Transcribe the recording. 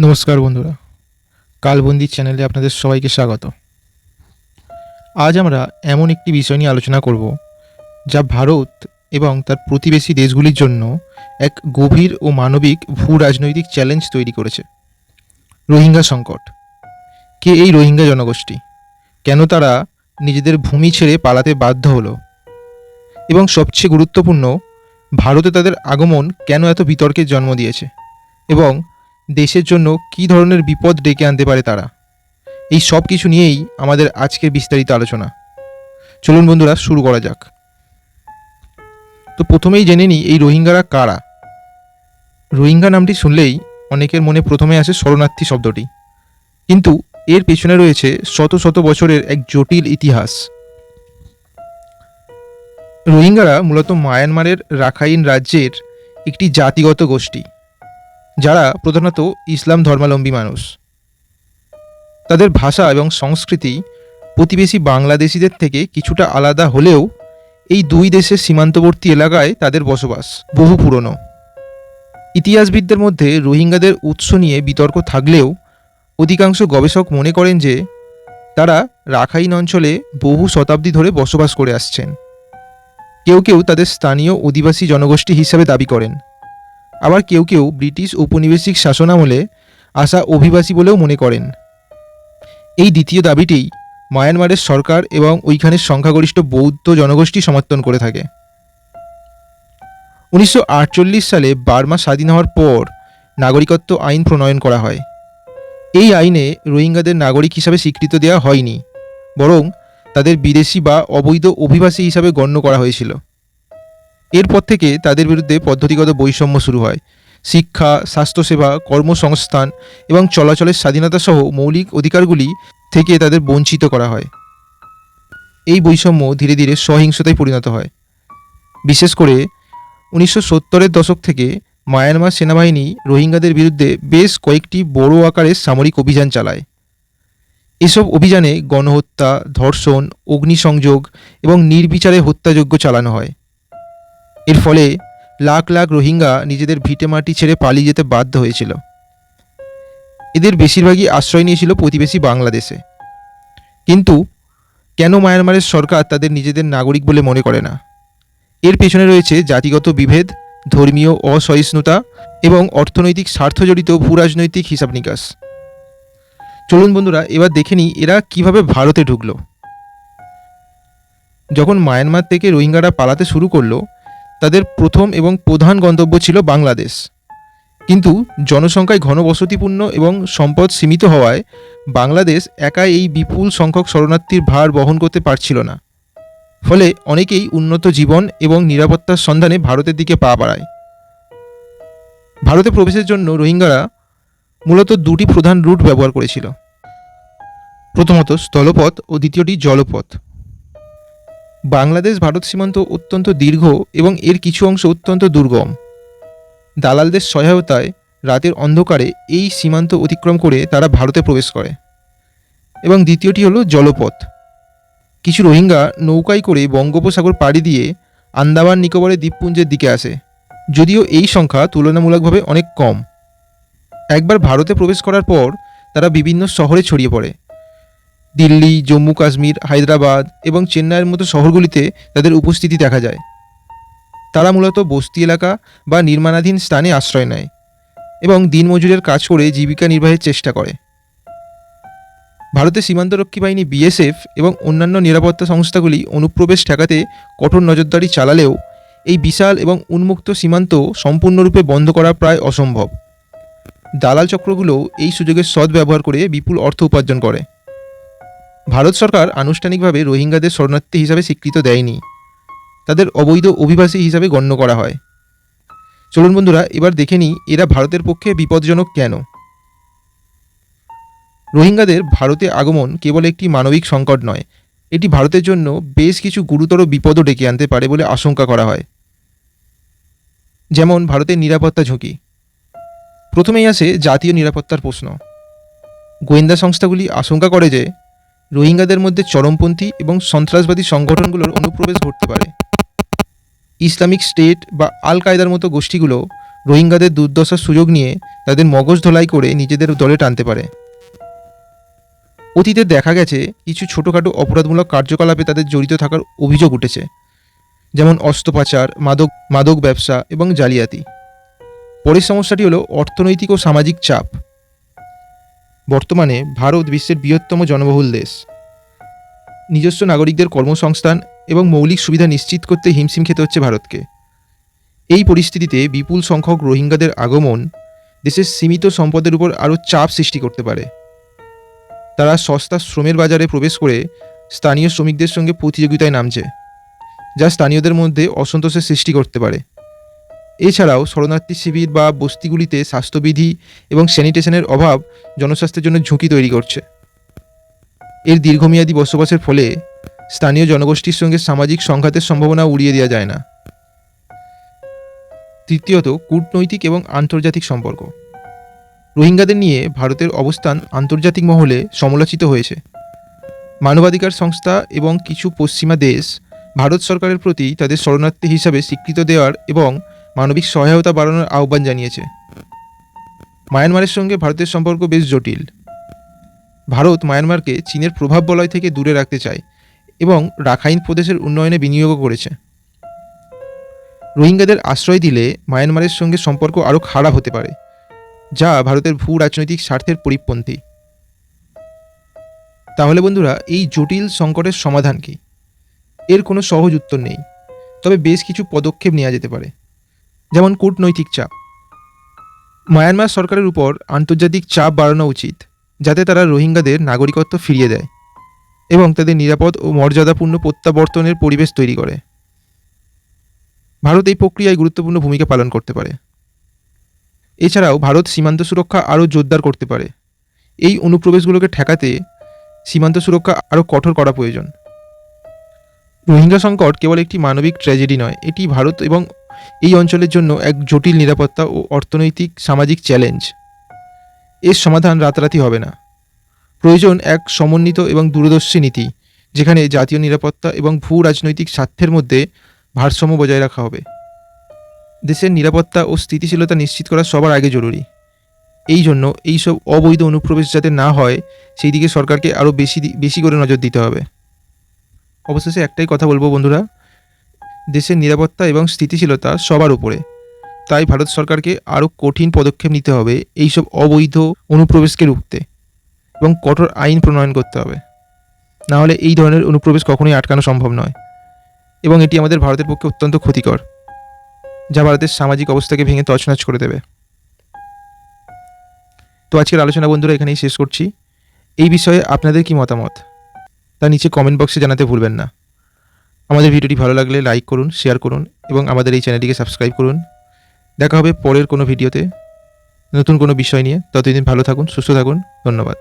নমস্কার বন্ধুরা। কালবন্দি চ্যানেলে আপনাদের সবাইকে স্বাগত। আজ আমরা এমন একটি বিষয় নিয়ে আলোচনা করব, যা ভারত এবং তার প্রতিবেশী দেশগুলির জন্য এক গভীর ও মানবিক ভূ রাজনৈতিক চ্যালেঞ্জ তৈরি করেছে। রোহিঙ্গা সংকট। কে এই রোহিঙ্গা জনগোষ্ঠী? কেন তারা নিজেদের ভূমি ছেড়ে পালাতে বাধ্য হলো? এবং সবচেয়ে গুরুত্বপূর্ণ, ভারতে তাদের আগমন কেন এত বিতর্কের জন্ম দিয়েছে? এবং দেশের জন্য কী ধরনের বিপদ ডেকে আনতে পারে তারা? এই সব কিছু নিয়েই আমাদের আজকের বিস্তারিত আলোচনা। চলুন বন্ধুরা, শুরু করা যাক। তো প্রথমেই জেনে নিই, এই রোহিঙ্গারা কারা? রোহিঙ্গা নামটি শুনলেই অনেকের মনে প্রথমে আসে শরণার্থী শব্দটি। কিন্তু এর পেছনে রয়েছে শত শত বছরের এক জটিল ইতিহাস। রোহিঙ্গারা মূলত মায়ানমারের রাখাইন রাজ্যের একটি জাতিগত গোষ্ঠী। যারা প্রধানত ইসলাম ধর্মাবলম্বী মানুষ। তাদের ভাষা এবং সংস্কৃতি প্রতিবেশী বাংলাদেশিদের থেকে কিছুটা আলাদা হলেও এই দুই দেশের সীমান্তবর্তী এলাকায় তাদের বসবাস বহু পুরনো। ইতিহাসবিদদের মধ্যে রোহিঙ্গাদের উৎস নিয়ে বিতর্ক থাকলেও অধিকাংশ গবেষক মনে করেন যে তারা রাখাইন অঞ্চলে বহু শতাব্দী ধরে বসবাস করে আসছেন। কেউ কেউ তাদের স্থানীয় অধিবাসী জনগোষ্ঠী হিসাবে দাবি করেন। আবার কেউ কেউ ব্রিটিশ ঔপনিবেশিক শাসনামলে আসা অভিবাসী বলেও মনে করেন। এই দ্বিতীয় দাবিটি মায়ানমারের সরকার এবং ওইখানের সংখ্যাগরিষ্ঠ বৌদ্ধ জনগোষ্ঠী সমর্থন করে থাকে। উনিশশো আটচল্লিশ সালে বার্মা স্বাধীন হওয়ার পর নাগরিকত্ব আইন প্রণয়ন করা হয়। এই আইনে রোহিঙ্গাদের নাগরিক হিসাবে স্বীকৃতি দেওয়া হয়নি, বরং তাদের বিদেশি বা অবৈধ অভিবাসী হিসাবে গণ্য করা হয়েছিল। এরপর থেকে তাদের বিরুদ্ধে পদ্ধতিগত বৈষম্য শুরু হয়। শিক্ষা, স্বাস্থ্যসেবা, কর্মসংস্থান এবং চলাচলের স্বাধীনতা সহ মৌলিক অধিকারগুলি থেকে তাদের বঞ্চিত করা হয়। এই বৈষম্য ধীরে ধীরে সহিংসতায় পরিণত হয়। বিশেষ করে উনিশশো সত্তরের দশক থেকে মায়ানমার সেনাবাহিনী রোহিঙ্গাদের বিরুদ্ধে বেশ কয়েকটি বড় আকারের সামরিক অভিযান চালায়। এসব অভিযানে গণহত্যা, ধর্ষণ, অগ্নিসংযোগ এবং নির্বিচারে হত্যাযজ্ঞ চালানো হয়। এর ফলে লাখ লাখ রোহিঙ্গা নিজেদের ভিটেমাটি ছেড়ে পালিয়ে যেতে বাধ্য হয়েছিল। এদের বেশিরভাগই আশ্রয় নিয়েছিল প্রতিবেশী বাংলাদেশে। কিন্তু কেন মায়ানমারের সরকার তাদের নিজেদের নাগরিক বলে মনে করে না? এর পেছনে রয়েছে জাতিগত বিভেদ, ধর্মীয় অসহিষ্ণুতা এবং অর্থনৈতিক স্বার্থজড়িত ভূরাজনৈতিক হিসাব নিকাশ চলুন বন্ধুরা, এবার দেখে নিই এরা কীভাবে ভারতে ঢুকলো। যখন মায়ানমার থেকে রোহিঙ্গারা পালাতে শুরু করল তাদের প্রথম এবং প্রধান গন্তব্য ছিল বাংলাদেশ। কিন্তু জনসংখ্যায় ঘনবসতিপূর্ণ এবং সম্পদ সীমিত হওয়ায় বাংলাদেশ একাই এই বিপুল সংখ্যক শরণার্থীর ভার বহন করতে পারছিল না। ফলে অনেকেই উন্নত জীবন এবং নিরাপত্তার সন্ধানে ভারতের দিকে পা বাড়ায়। ভারতে প্রবেশের জন্য রোহিঙ্গারা মূলত দুটি প্রধান রুট ব্যবহার করেছিল। প্রথমত স্থলপথ ও দ্বিতীয়টি জলপথ। বাংলাদেশ ভারত সীমান্ত অত্যন্ত দীর্ঘ এবং এর কিছু অংশ অত্যন্ত দুর্গম। দালালদের সহায়তায় রাতের অন্ধকারে এই সীমান্ত অতিক্রম করে তারা ভারতে প্রবেশ করে। এবং দ্বিতীয়টি হলো জলপথ। কিছু রোহিঙ্গা নৌকায় করে বঙ্গোপসাগর পাড়ি দিয়ে আন্দামান নিকোবরের দ্বীপপুঞ্জের দিকে আসে। যদিও এই সংখ্যা তুলনামূলকভাবে অনেক কম। একবার ভারতে প্রবেশ করার পর তারা বিভিন্ন শহরে ছড়িয়ে পড়ে। দিল্লি, জম্মু, কাশ্মীর, হায়দ্রাবাদ এবং চেন্নাইয়ের মতো শহরগুলিতে তাদের উপস্থিতি দেখা যায়। তারা মূলত বস্তি এলাকা বা নির্মাণাধীন স্থানে আশ্রয় নেয় এবং দিনমজুরের কাজ করে জীবিকা নির্বাহের চেষ্টা করে। ভারতের সীমান্তরক্ষী বাহিনী বিএসএফ এবং অন্যান্য নিরাপত্তা সংস্থাগুলি অনুপ্রবেশ ঠেকাতে কঠোর নজরদারি চালালেও এই বিশাল এবং উন্মুক্ত সীমান্ত সম্পূর্ণরূপে বন্ধ করা প্রায় অসম্ভব। দালাল চক্রগুলো এই সুযোগের সদ্ব্যবহার করে বিপুল অর্থ উপার্জন করে। ভারত সরকার আনুষ্ঠানিকভাবে রোহিঙ্গাদের শরণার্থী হিসাবে স্বীকৃত দেয়নি। তাদের অবৈধ অভিবাসী হিসাবে গণ্য করা হয়। চলুন বন্ধুরা, এবার দেখে নিই এরা ভারতের পক্ষে বিপজ্জনক কেন? রোহিঙ্গাদের ভারতে আগমন কেবল একটি মানবিক সংকট নয়, এটি ভারতের জন্য বেশ কিছু গুরুতর বিপদও ডেকে আনতে পারে বলে আশঙ্কা করা হয়। যেমন ভারতের নিরাপত্তা ঝুঁকি। প্রথমেই আসে জাতীয় নিরাপত্তার প্রশ্ন। গোয়েন্দা সংস্থাগুলি আশঙ্কা করে যে রোহিঙ্গাদের মধ্যে চরমপন্থী এবং সন্ত্রাসবাদী সংগঠনগুলোর অনুপ্রবেশ ঘটতে পারে। ইসলামিক স্টেট বা আল কায়দার মতো গোষ্ঠীগুলো রোহিঙ্গাদের দুর্দশার সুযোগ নিয়ে তাদের মগজ ধোলাই করে নিজেদের দলে টানতে পারে। অতীতে দেখা গেছে, কিছু ছোটোখাটো অপরাধমূলক কার্যকলাপে তাদের জড়িত থাকার অভিযোগ উঠেছে, যেমন অস্ত্র পাচার মাদক মাদক ব্যবসা এবং জালিয়াতি। পরের সমস্যাটি হলো অর্থনৈতিক ও সামাজিক চাপ। বর্তমানে ভারত বিশ্বের বৃহত্তম জনবহুল দেশ। নিজস্ব নাগরিকদের কর্মসংস্থান এবং মৌলিক সুবিধা নিশ্চিত করতে হিমশিম খেতে হচ্ছে ভারতকে। এই পরিস্থিতিতে বিপুল সংখ্যক রোহিঙ্গাদের আগমন দেশের সীমিত সম্পদের উপর আরও চাপ সৃষ্টি করতে পারে। তারা সস্তা শ্রমের বাজারে প্রবেশ করে স্থানীয় শ্রমিকদের সঙ্গে প্রতিযোগিতায় নামছে, যা স্থানীয়দের মধ্যে অসন্তোষের সৃষ্টি করতে পারে। এছাড়াও শরণার্থী শিবির বা বস্তিগুলিতে স্বাস্থ্যবিধি এবং স্যানিটেশনের অভাব জনস্বাস্থ্যের জন্য ঝুঁকি তৈরি করছে। এর দীর্ঘমেয়াদী বসবাসের ফলে স্থানীয় জনগোষ্ঠীর সঙ্গে সামাজিক সংঘাতের সম্ভাবনা উড়িয়ে দেওয়া যায় না। তৃতীয়ত, কূটনৈতিক এবং আন্তর্জাতিক সম্পর্ক। রোহিঙ্গাদের নিয়ে ভারতের অবস্থান আন্তর্জাতিক মহলে সমালোচিত হয়েছে। মানবাধিকার সংস্থা এবং কিছু পশ্চিমা দেশ ভারত সরকারের প্রতি তাদের শরণার্থী হিসাবে স্বীকৃত দেওয়ার এবং মানবিক সহায়তা বাড়ানোর আহ্বান জানিয়েছে। মায়ানমারের সঙ্গে ভারতের সম্পর্ক বেশ জটিল। ভারত মায়ানমারকে চীনের প্রভাব বলয় থেকে দূরে রাখতে চায় এবং রাখাইন প্রদেশের উন্নয়নে বিনিয়োগও করেছে। রোহিঙ্গাদের আশ্রয় দিলে মায়ানমারের সঙ্গে সম্পর্ক আরও খারাপ হতে পারে, যা ভারতের ভূ রাজনৈতিক স্বার্থের পরিপন্থী। তাহলে বন্ধুরা, এই জটিল সংকটের সমাধান কি? এর কোনো সহজ উত্তর নেই, তবে বেশ কিছু পদক্ষেপ নেওয়া যেতে পারে। যেমন কূটনৈতিক চাপ। মায়ানমার সরকারের উপর আন্তর্জাতিক চাপ বাড়ানো উচিত, যাতে তারা রোহিঙ্গাদের নাগরিকত্ব ফিরিয়ে দেয় এবং তাদের নিরাপদ ও মর্যাদাপূর্ণ প্রত্যাবর্তনের পরিবেশ তৈরি করে। ভারত এই প্রক্রিয়ায় গুরুত্বপূর্ণ ভূমিকা পালন করতে পারে। এছাড়াও ভারত সীমান্ত সুরক্ষা আরও জোরদার করতে পারে। এই অনুপ্রবেশগুলোকে ঠেকাতে সীমান্ত সুরক্ষা আরও কঠোর করা প্রয়োজন। রোহিঙ্গা সংকট কেবল একটি মানবিক ট্র্যাজেডি নয়, এটি ভারত এবং এই অঞ্চলের জন্য এক জটিল নিরাপত্তা ও অর্থনৈতিক সামাজিক চ্যালেঞ্জ। এর সমাধান রাতারাতি হবে না। প্রয়োজন এক সমন্বিত এবং দূরদর্শী নীতি, যেখানে জাতীয় নিরাপত্তা এবং ভূ রাজনৈতিক স্বার্থের মধ্যে ভারসাম্য বজায় রাখা হবে। দেশের নিরাপত্তা ও স্থিতিশীলতা নিশ্চিত করা সবার আগে জরুরি। এই জন্য এইসব অবৈধ অনুপ্রবেশ যাতে না হয় সেই দিকে সরকারকে আরও বেশি বেশি করে নজর দিতে হবে। অবশেষে একটাই কথা বলব বন্ধুরা দেশের নিরাপত্তা এবং স্থিতিশীলতা সবার উপরে। তাই ভারত সরকারকে আরও কঠিন পদক্ষেপ নিতে হবে এইসব অবৈধ অনুপ্রবেশকে রুখতে এবং কঠোর আইন প্রণয়ন করতে হবে। না হলে এই ধরনের অনুপ্রবেশ কখনোই আটকানো সম্ভব নয় এবং এটি আমাদের ভারতের পক্ষে অত্যন্ত ক্ষতিকর, যা ভারতের সামাজিক অবস্থাকে ভেঙে তছনছ করে দেবে। তো আজকের আলোচনা বন্ধুরা এখানেই শেষ করছি। এই বিষয়ে আপনাদের কি মতামত? তা নিচে কমেন্ট বক্সে জানাতে ভুলবেন না। আমাদের ভিডিওটি ভালো লাগলে লাইক করুন শেয়ার করুন এবং আমাদের এই চ্যানেলটিকে সাবস্ক্রাইব করুন। দেখা হবে পরের কোনো ভিডিওতে। নতুন কোনো বিষয় নিয়ে। ততদিন ভালো থাকুন, সুস্থ থাকুন। ধন্যবাদ।